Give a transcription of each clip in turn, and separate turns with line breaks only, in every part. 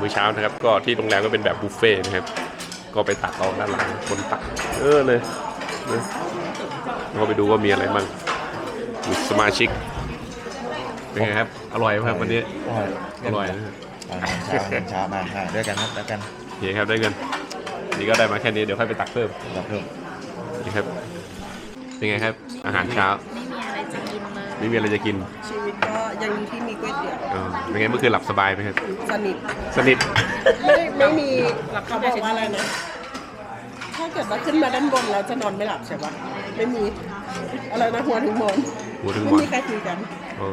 มื้อเช้านะครับ ก็ที่โรงแรมก็เป็นแบบบุฟเฟ่ต์นะครับ ก็ไปตักเอาด้านหลังคนตัก เออเลยนะเราไปดูว่ามีอะไรบ้างมีสมาชิก เป็นไงครับ อร่อยไหมครับวันนี้ อร่อยนะครับ
อาหารเช้าอาหารเช้ามาอ่าด้วยกันครับด้วยกัน
โอเคครับได้เงินนี่ก็ได้มาแค่นี้เดี๋ยวค่อยไปตักเพิ่ม
รับเพิ่ม
นี่ครับเป็นไงครับ อาหารเช้า
ไม่มีอะไรจะกินเลย
ไม่มีอะไรจะกิน
ชีวิตก็ยั งดีที่มีก๋วยเตี๋ยว
เออเป็นไงเมื่อคืนหลับสบายไหมครับ
สนิท
สนิท
ไม่ไม่มีเขาบอกว่าอะไรนะถ้าเกิดว่าขึ้นมาด้านบนแล้วจะนอนไม่หลับใช่ปะไม่มีอะไรนะหัวถึงหมอน
หัวถึงห
ไม่
มอน
มีใครคุยกัน
โอ้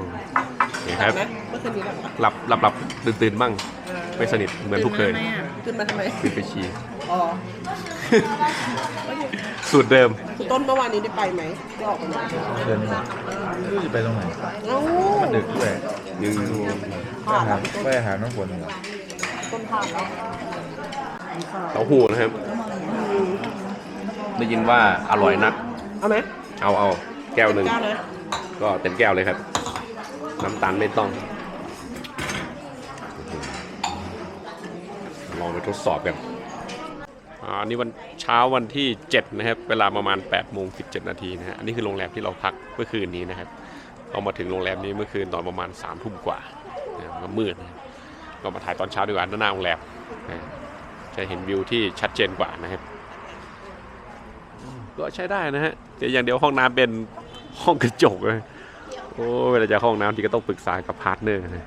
นี่
ห
ค
ลั
รั
บบนะเมื่อคืนนี้หลับปะ
หลับหลับหลับตื่นตื่นบ้าง ไม่สนิทเหมือนทุกเคย
ขึ้นมาทำไม
ขึ้นไปฉี่
อ๋อ
สูตรเดิม
คุณต้นเมื่อวานนี้ได้ไปไหมได้ออกไปไหม
เดินมาไม่รู้จะไปตรงไหน
เอ้า
มันดึกด้วย
อืม
ไปหาไปหาน้องฝนเหรอ
ต้นผ่านแล้ว
เต้าหู้นะครับ ได้ยินว่าอร่อยนัก
เอาไหม
เอาเอาแก้วหนึ่ง
เก้านะ
ก็เต็มแก้วเลยครับ น้ำตาลไม่ต้อง ลองไปทดสอบกัน อันนี้วันเช้าวันที่ 7 นะครับ เวลาประมาณ8โมง17นาทีนะฮะอันนี้คือโรงแรมที่เราพักเมื่อคืนนี้นะครับเรามาถึงโรงแรมนี้เมื่อคืนตอนประมาณ3ทุ่มกว่านะมืดนะครับก็มาถ่ายตอนเช้าดีกว่าหน้าโรงแรมนะจะเห็นวิวที่ชัดเจนกว่านะครับก็ใช้ได้นะฮะแต่อย่างเดียวห้องน้ำเป็นห้องกระจกเลยโอ้เวลาจะเข้าห้องน้ำที่ก็ต้องปรึกษากับพาร์ทเนอร์นะ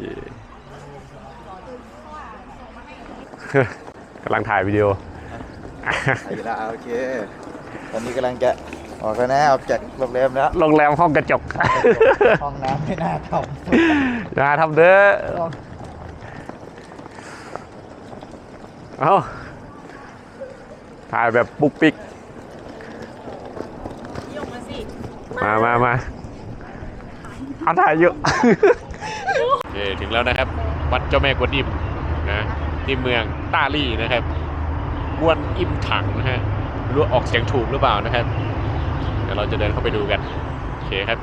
เย่ กำลังถ่ายวิดีโอ
ไปแล้วโอเค ตอนนี้กำลังจะออกแล้วนะออกจากโรงแรมแล้ว
โรงแรมห้องกระจก
ห้องน้ำไม่น่าท
อย่าทำเด้อ เอาถ่ายแบบปุ๊กปิ๊ก
ยกมาสิ
มามามาเอาถ่ายเยอะโอเคถึงแล้วนะครับ วัดเจ้าแม่กวนอิมนะที่เมือง ต้าลี่นะครับกวนอิมถังนะฮะไม่รู้ว่าออกเสียงถูกหรือเปล่านะครับ เดี๋ยวเราจะเดินเข้าไปดูกัน โอเคครับ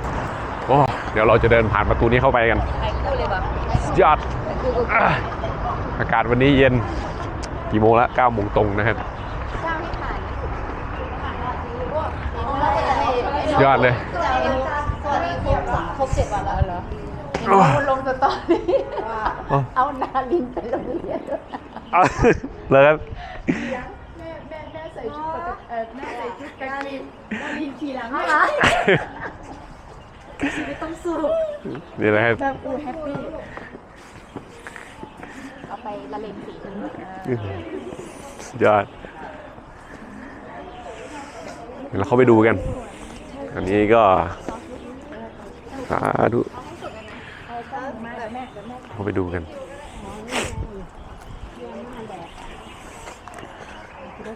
โอ้เดี๋ยวเราจะเดินผ่านประตูนี้เข้าไปกัน
ถ่ายคู่เลยปะ
สุดยอดอะอากาศวันนี้เย็นกี่โมงละ9โมงตรงนะครับ
จ้างให้ถ่าย
สุดยอดเลย
สวัสดีครบสามครบเจ็ดวันแล้วเหรอเห็น
โอ้
ว่าคนลงสตอรี่
โอ้
เอานาลินไปโรงเรียน
เอาเลยครับ
แม่แม่แม่ใส่ชุดปกติเออแม่ใส่ชุดกางเกงนาลินขี่หลังมาชีวิตต้องสู้
นี่นะครับ
แบบอูแฮปปี้เอาไปละเลงสี
สุดยอดเดี๋ยวเราเข้าไปดูกัน อันนี้ก็สาธุเข้าไปดูกัน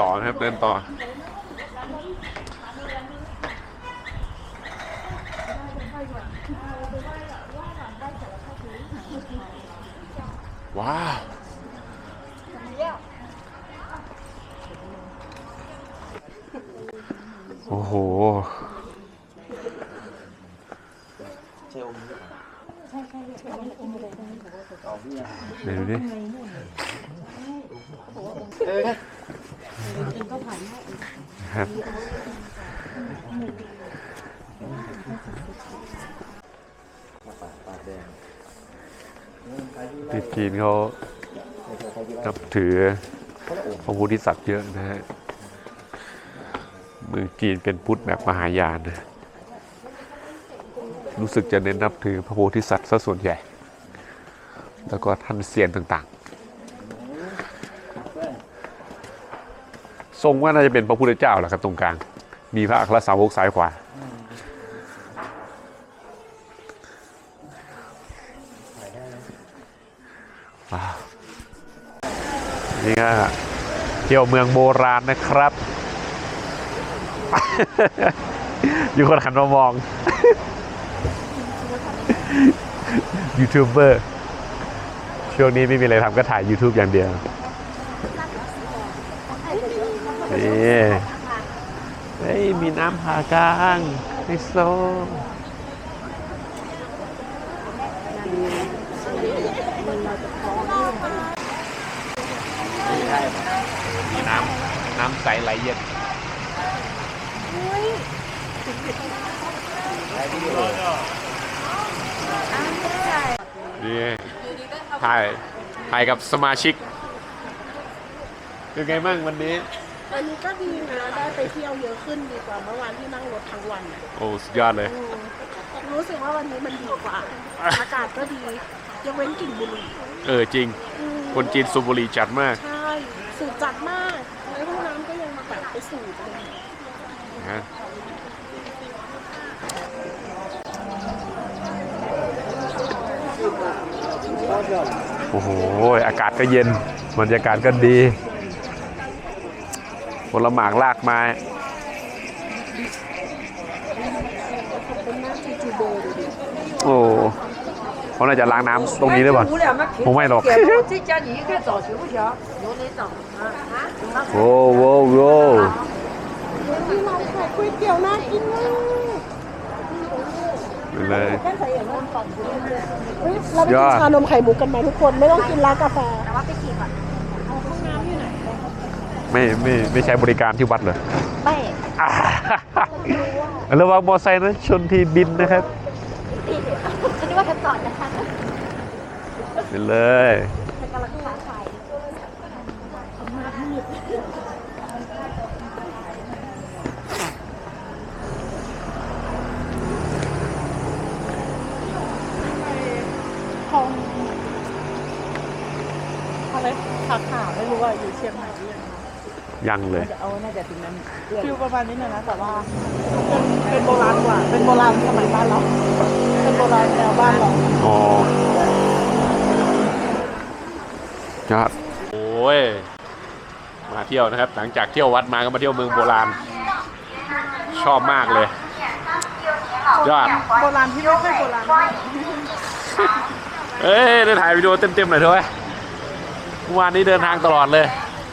ต่อนะครับ เดินต่อ ว้าวโอ้โห
ใช่องค์นี้
เดี๋ยวดูดิครับที่จีนเขานับถือพระโพธิสัตว์เยอะนะฮะ เมืองจีนเป็นพุทธแบบมหายานนะ รู้สึกจะเน้นนับถือพระโพธิสัตว์ซะส่วนใหญ่ แล้วก็ท่านเซียนต่างๆ ทรงว่าน่าจะเป็นพระพุทธเจ้าแหละครับตรงกลาง มีพระอัครสาวกซ้ายขวานี่ก็เที่ยวเมืองโบราณนะครับ อยู่คนหันมามอง ยูทูบเบอร์ช่วงนี้ไม่มีอะไรทำก็ถ่าย YouTube อย่างเดียว นี่เฮ้ยมีน้ำผากลางไฮโซมีน้ำน้ำใสไหลเย็นนี่ ถ่ายถ่ายกับสมาชิกเป็นไงบ้างวันนี้
วันนี้ก็ดีนะ ได้ไปเที่ยวเยอะขึ้นดีกว่าเมื่อวานที่นั่งรถทั้งวันน่ะ
โอ้สุดยอดเลย
อืมรู้สึกว่าวันนี้มันดีกว่า อากาศก็ดียกเว้นกลิ่นบุหรี่
เออจริง
อืม
คนจีนสูบบุหรี่จัดมาก
ใช่สูบจัดมากในห้องน้ำก็ยังมาแบบไปสูบเลย
นะ โอ้โห อากาศก็เย็น บรรยากาศก็ดีผลหมากลากไม้โอ้เขาน่าจะล้างน้ำตรงนี้หรือเปล่าผมไม่หรอกโอ้โห
เราไปกินชานมไข่มุกกันไหมทุกคนไม่ต้องกินร้านกาแฟ
ไม่ไม่ไม่ใช้บริการที่วัดเหรอ
ไม่
อ่าระวังมอไซค์นะชนทีบินนะครับ
ฉันนึกว่าเธอจอดนะคะ
ไปเลย
กำลังค้าขาย
ของอะไร ขาขาไม่รู้ว่าอยู่เชียงใหม่หรือยัง
ยังเลย
เอาน่าจะถึงนั้นฟิลประมาณนี้เลยนะแต่ว่าเป็นเป็นโบราณกว่า เป็นโบราณสมัยบ้านเราเป็นโบราณแนวบ้านเรา
อ๋อยอดโอ้ย มาเที่ยวนะครับ หลังจากเที่ยววัดมาก็มาเที่ยวเมืองโบราณ ชอบมากเลย ยอด
โบราณที่ไม่ค่อยโบราณมาก
เอ้ยได้ถ่ายวิดีโอเต็มๆหน่อยเถอะเว้ย เมื่อวานนี้เดินทางตลอดเลย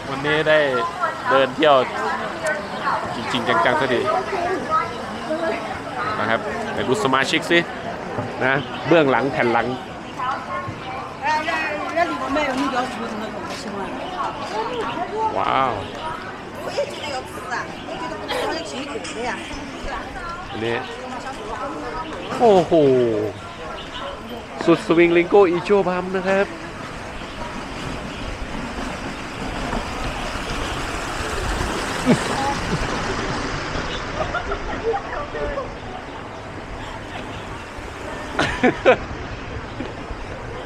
วันนี้ได้เดินเที่ยวจริง ๆ จังๆสักทีนะครับไปดูสมาชิกสินะเบื้องหลังแผ่นหลังว้าวนี่โอ้โห สุดสวิงลิงโกอีโชบัมนะครับ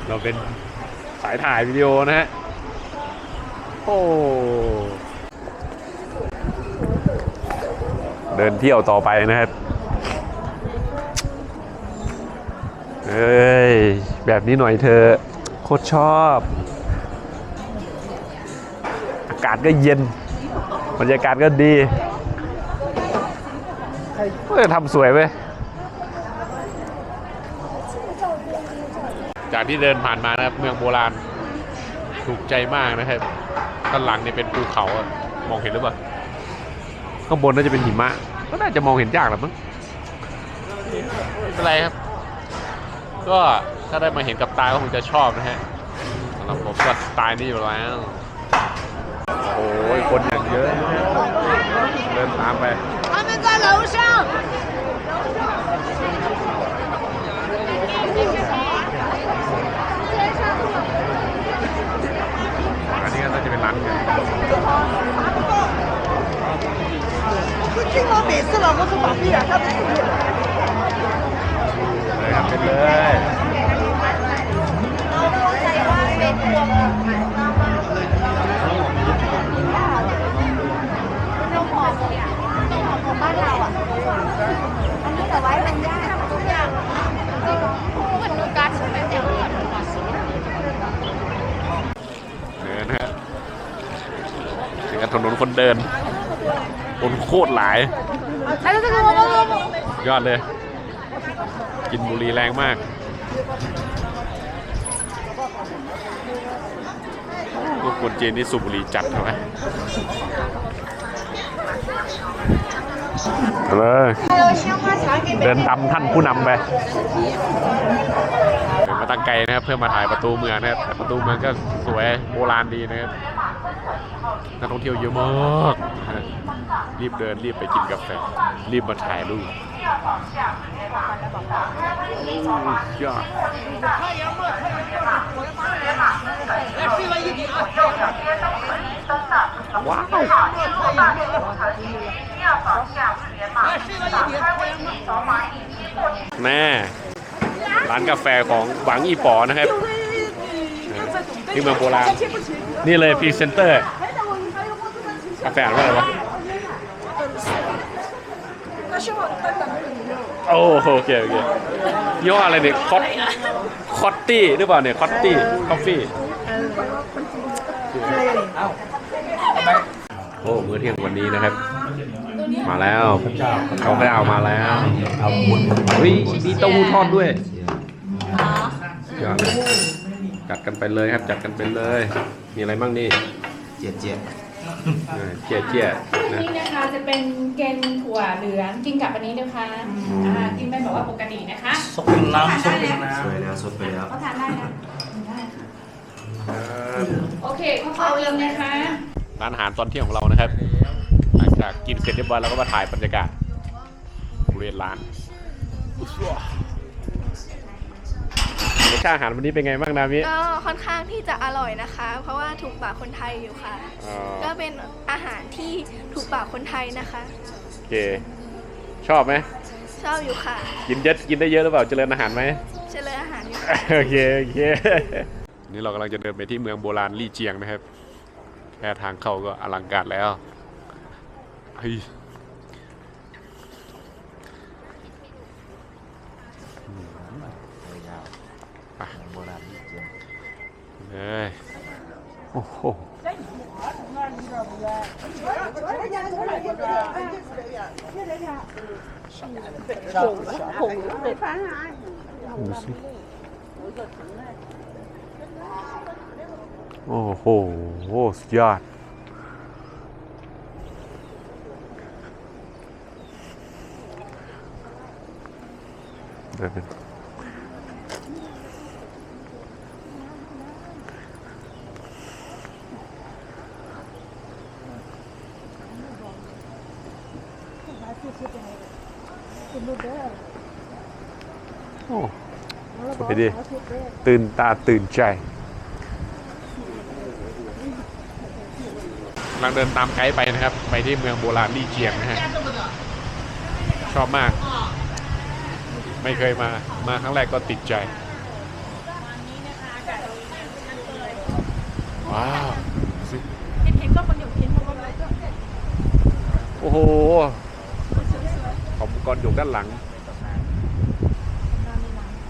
เราเป็นสายถ่ายวิดีโอนะฮะ โอ้ เดินเที่ยวต่อไปนะครับ เอ้ย แบบนี้หน่อยเธอ โคตรชอบ อากาศก็เย็น บรรยากาศก็ดีเฮ้ยทำสวยไปจากที่เดินผ่านมานะครับ เมืองโบราณ ถูกใจมากนะครับด้านหลังเนี่ยเป็นภูเขาอะมองเห็นหรือเปล่า ข้างบนน่าจะเป็นหิมะ ก็น่าจะมองเห็นยากแหละมั้งไม่เป็นไรครับ ก็ถ้าได้มาเห็นกับตาก็คงจะชอบนะฮะสำหรับผมก็สไตล์นี้อยู่แล้ว โอ้ยคนอย่างเยอะนะฮะ เดินตามไป
他们在楼上。 ต
รหลาย ยอดเลย กินบุรีแรงมาก พวกคนจีนนี่สูบบุรีจัดใช่ไหมเลยเดินตามท่านผู้นำไปมาตั้งไกลนะครับ เพื่อมาถ่ายประตูเมืองนะครับประตูเมืองก็สวยโบราณดีนะครับนักท่องเที่ยวเยอะมาก รีบเดินรีบไปกินกาแฟ รีบมาถ่ายรูปยอดว้าวแม่ร้านกาแฟของหวังอีป๋อนะครับที่เมืองโบราณนี่เลยพรีเซนเตอร์กาแฟอ่านว่าอะไรวะ โอ้โอเคโอเคยี่ห้ออะไรเนี่ยคอตคอตตี้หรือเปล่าเนี่ยคอตตี้คอฟฟี่โอ้มื้อเที่ยงวันนี้นะครับ มาแล้วเขาได้เอามาแล้วเฮ้ยมีเต้าหู้ทอดด้วยยอดเลยจัดกันไปเลยครับจัดกันไปเลย มีอะไรบ้างนี่
เจียดเจียด
เออเจี๊ยเจี๊ยนะ
นี่นะคะจะเป็นเกนถั่วเหลืองกินกับอันนี้นะคะอ่ากินเป็นแบบว่าปกตินะคะ
ซดเป็นน้ำซดเป็นน้
สวยแล้วสดไปแล้ว
ก็ทานได้นะโอเคข้าวๆเริ่มนะคะ
ร้านอาหารตอนเที่ยงของเรานะครับหลังจากกินเสร็จเรียบร้อยเราก็มาถ่ายบรรยากาศบริเวณร้าน รสชาติอาหารวันนี้เป็นไงบ้างนามิ
ก็ค่อนข้างที่จะอร่อยนะคะ เพราะว่าถูกปากคนไทยอยู่ค่ะ
อ๋อ
ก็เป็นอาหารที่ถูกปากคนไทยนะคะ
โอเค ชอบไหม
ชอบอยู่ค่ะ
กินเยอะกินได้เยอะหรือเปล่าเจริญอาหารไหม
เจริญอาหารอยู่ค่ะ
โอเค โอเค นี่เรากำลังจะเดินไปที่เมืองโบราณลี่เจียงนะครับ แค่ทางเข้าก็อลังการแล้วเฮ้ย ไป
โบราณเจียง
เลยโอ้โหดูสิโอ้โหสุดยอดเดิ นเป็นโอ้สวยดี ตื่นตาตื่นใจกำลังเดินตามไกด์ไปนะครับ ไปที่เมืองโบราณลี่เจียงนะฮะ ชอบมาก ไม่เคยมา มาครั้งแรกก็ติดใจ ว้าวสิโอ้โหขอบอุป กรณ์อยู่ด้านหลัง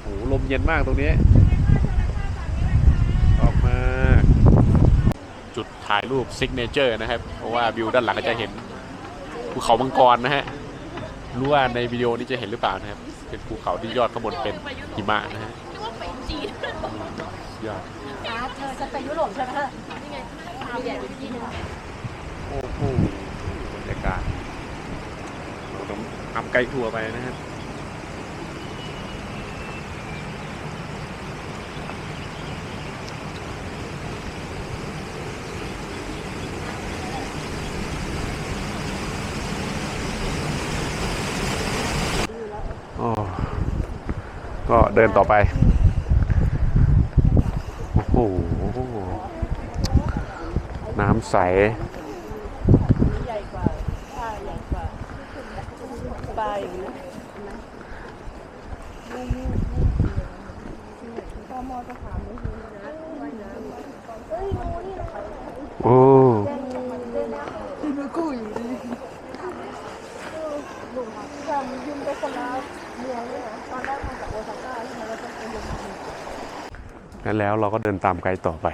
โอ้โหลมเย็นมากตรงนี้ชอบมากจุดถ่ายรูปซิกเนเจอร์นะครับ เพราะว่าวิวด้านหลังก็จะเห็นภูเขามังกรนะฮะ รู้ว่าในวิดีโอนี้จะเห็นหรือเปล่านะครับ เป็นภูเขาที่ยอดข้างบนเป็นหิมะนะฮะยอด
เธอจะไปยุโรปใช่ไหมนี่ไงตามแบบที่นึง
โอ้โหบรรยากาศ ขับไกลทัวไปนะครับก็เดินต่อไป โอ้โห น้ำใส โอ้งั้นแล้วเราก็เดินตามไกด์ต่อไป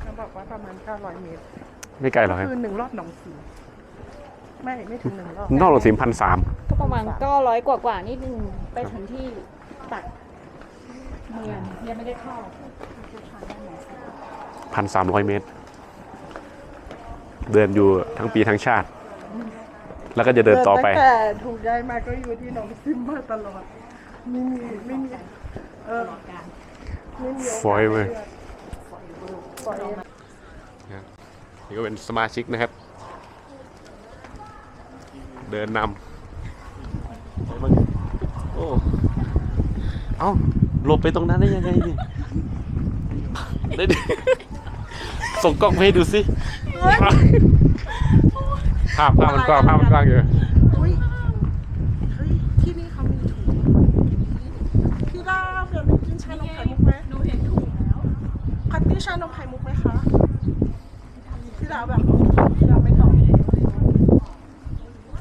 เขาบอกว่าประมาณ900เมตร
ไม่ไกลหรอกครับ
คือหนึ่งรอบหนองสี ไม่ไม่ถึงหนึ่งรอบ
นอกเราสิมพันสาม
ก็ประมาณ900กว่ากว่านิดนึงไปถึงที่ตักเมืองยังไม่ได้เข้า
พันสามร้อยเมตร เดินอยู่ทั้งปีทั้งชาติ แล้วก็จะเดินต่อไป
ตั้งแต่ถูกย้ายมาก็อยู่ที่หนองซิมมาตลอดไม่มีไม่มีเออไม่มีโอกาส
Forever
ปล่อย
นี่ก็เป็นสมาชิกนะครับ เดินนำโอ้เอ้าหลบไปตรงนั้นได้ยังไงนี่ได้ดิส่งกล้องมาให้ดูสิภาพภาพมันกว้างภาพมันกว้างอยู่
อุ้ยเฮ้ยที่นี่เขามีถุงพี่ดาวเดี๋ยวไปกินชานมไข่มุกไหมหนูเห็นถุงแล้วพัตตี้ชานมไข่มุกไหมคะพี่ดาวแบบพี่ดาวไม่ตอบ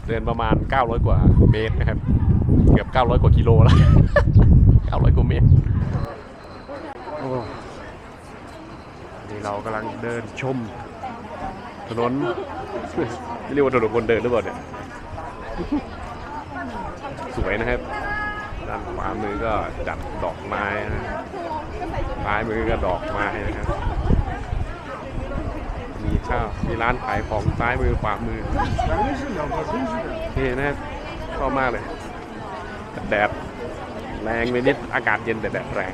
เดิ นประมาณ 900 กว่าเมตรนะครับ เกือบ 900 กว่ากิโลแล้ว 900 กว่าเมตรนี่เรากำลังเดินชม ถนนเรียกว่าถนนคนเดินหรือเปล่าเนี่ย สวยนะครับด้านขวามือก็จัดดอกไม้นะซ้ายมือก็ดอกไม้นะครับ มีข้าว มีร้านขายของซ้ายมือขวามือนี่นะชอบมากเลยแต่แดดแรงไปนิดอากาศเย็นแต่แดดแรง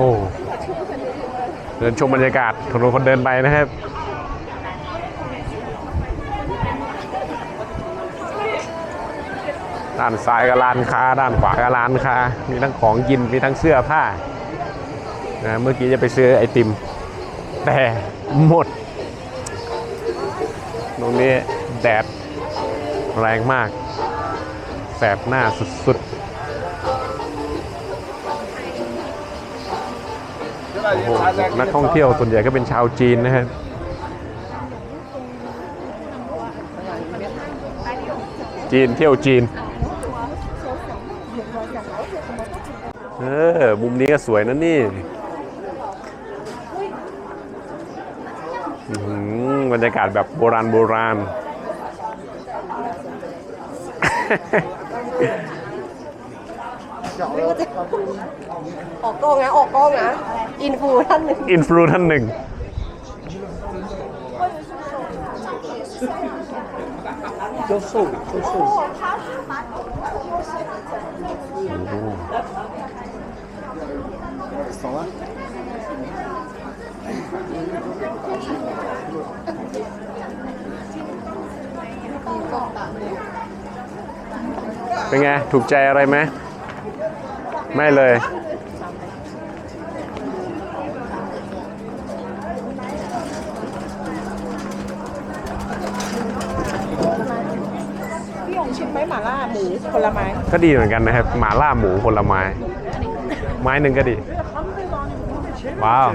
อ้เดินชมบรรยากาศถนนคนเดินไปนะครับด้านซ้ายก็ร้านค้า ด้านขวาก็ร้านค้า มีทั้งของกิน มีทั้งเสื้อผ้านะเมื่อกี้จะไปซื้อไอติม แต่หมด ตรงนี้แดดแรงมาก แสบหน้าสุดๆ นักท่องเที่ยวส่วนใหญ่ก็เป็นชาวจีนนะครับจีนเที่ยวจีน เออ มุมนี้ก็สวยนะนี่อื้อหือบรรยากาศแบบโบราณโบราณ
ออกกล้องนะออกกล้องนะอินฟูท่านหนึ่ง
อินฟลูท่านหนึ่ง
爽了。
เป็นไง ถูกใจอะไรไหม ไม่เลย
พี่ยงชิมไหมหม่าล่าหมูผลไม้
ก็ดีเหมือนกันนะครับหมาล่าหมูผลไม้ ไม้หนึ่งก็ดี ว้าว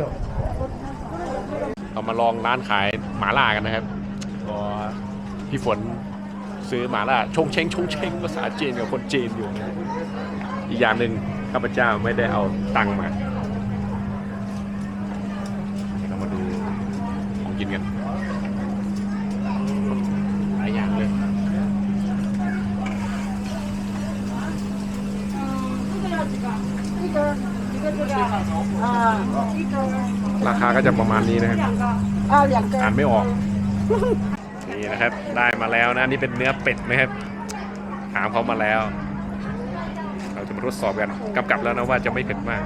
เรามาลองร้านขายหมาล่ากันนะครับพอพี่ฝนซื้อหมาล่าชงเชงชงเชงภาษาจีนกับคนจีนอยู่นะอีกอย่างหนึ่ง ข้าพเจ้าไม่ได้เอาตังมาเรามาดูของกินกันหลายอย่างเลยราคาก็จะประมาณนี้นะครับอ่านไม่ออก นี่นะครับ ได้มาแล้วนะนี่เป็นเนื้อเป็ดนะครับถามเขามาแล้ว จะมาทดสอบกันกำกับแล้วนะว่าจะไม่เผ็ดมาก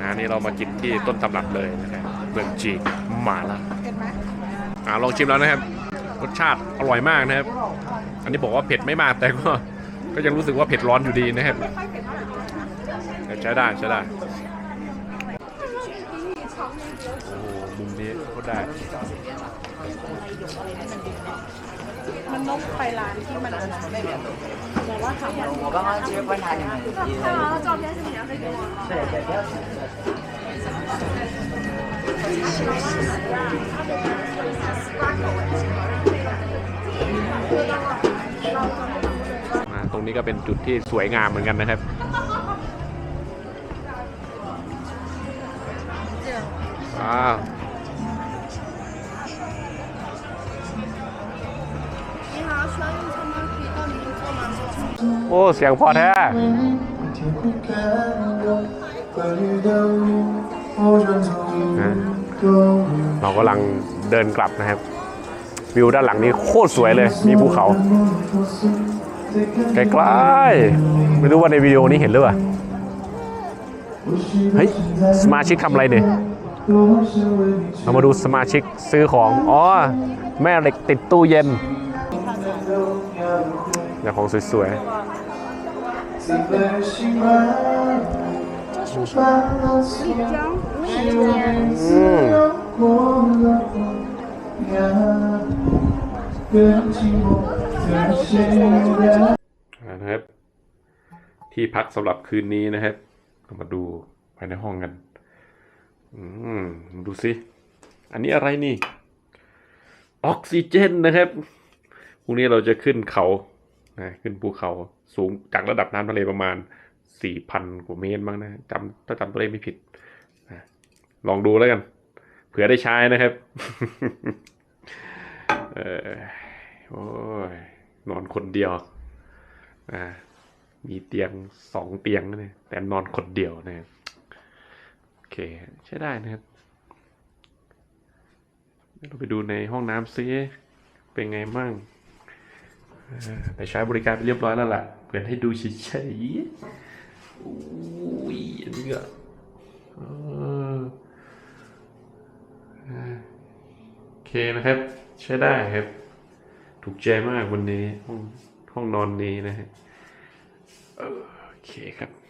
นะนี่เรามากินที่ต้นตำรับเลยนะครับเมืองจีนหมาล่าอ่าลองชิมแล้วนะครับ รสชาติอร่อยมากนะครับ อันนี้บอกว่าเผ็ดไม่มากแต่ก็ก็ยังรู้สึกว่าเผ็ดร้อนอยู่ดีนะครับแต่ใช้ได้ใช้ได้โอ้โหมุมนี้ก็ได้
มันต้องไปร้านที่มันแต่ว่าถามว่า
我刚刚其实观察你们，
看完了照片是你要飞给我吗？
对对，不要紧。
นะตรงนี้ก็เป็นจุดที่สวยงามเหมือนกันนะครับ ว้าว โอ้ เสียงพอแท้เรากำลังเดินกลับนะครับ วิวด้านหลังนี้โคตรสวยเลย มีภูเขาใกล้ๆไม่รู้ว่าในวิดีโอนี้เห็นหรือเปล่าเฮ้ย สมาชิกทำอะไรเนี่ยเรามาดูสมาชิกซื้อของ อ๋อ แม่เหล็กติดตู้เย็น เนี่ยของสวยๆอืมนะครับ ที่พักสำหรับคืนนี้นะครับเรามาดูภายในห้องกัน อืม ดูสิ อันนี้อะไรนี่ ออกซิเจนนะครับ พรุ่งนี้เราจะขึ้นเขา นะขึ้นภูเขาสูงจากระดับน้ำทะเลประมาณ 4,000 กว่าเมตรบ้างนะจำถ้าจำตัวเลขไม่ผิดนะลองดูแล้วกัน เผื่อได้ใช้นะครับ เออโอ้ยนอนคนเดียวอ่ามีเตียงสองเตียงนี่แต่นอนคนเดียวนะโอเค ใช้ได้นะครับเราไปดูในห้องน้ำซิเป็นไงมั่ง แต่ใช้บริการไปเรียบร้อยแล้วล่ะเปิดให้ดูเฉยๆอุ้ยอันนี้ก็เอเออโอเคนะครับ ใช้ได้ครับ ถูกใจมากวันนี้ห้องห้องนอนนี้นะฮะเออโอเคครับ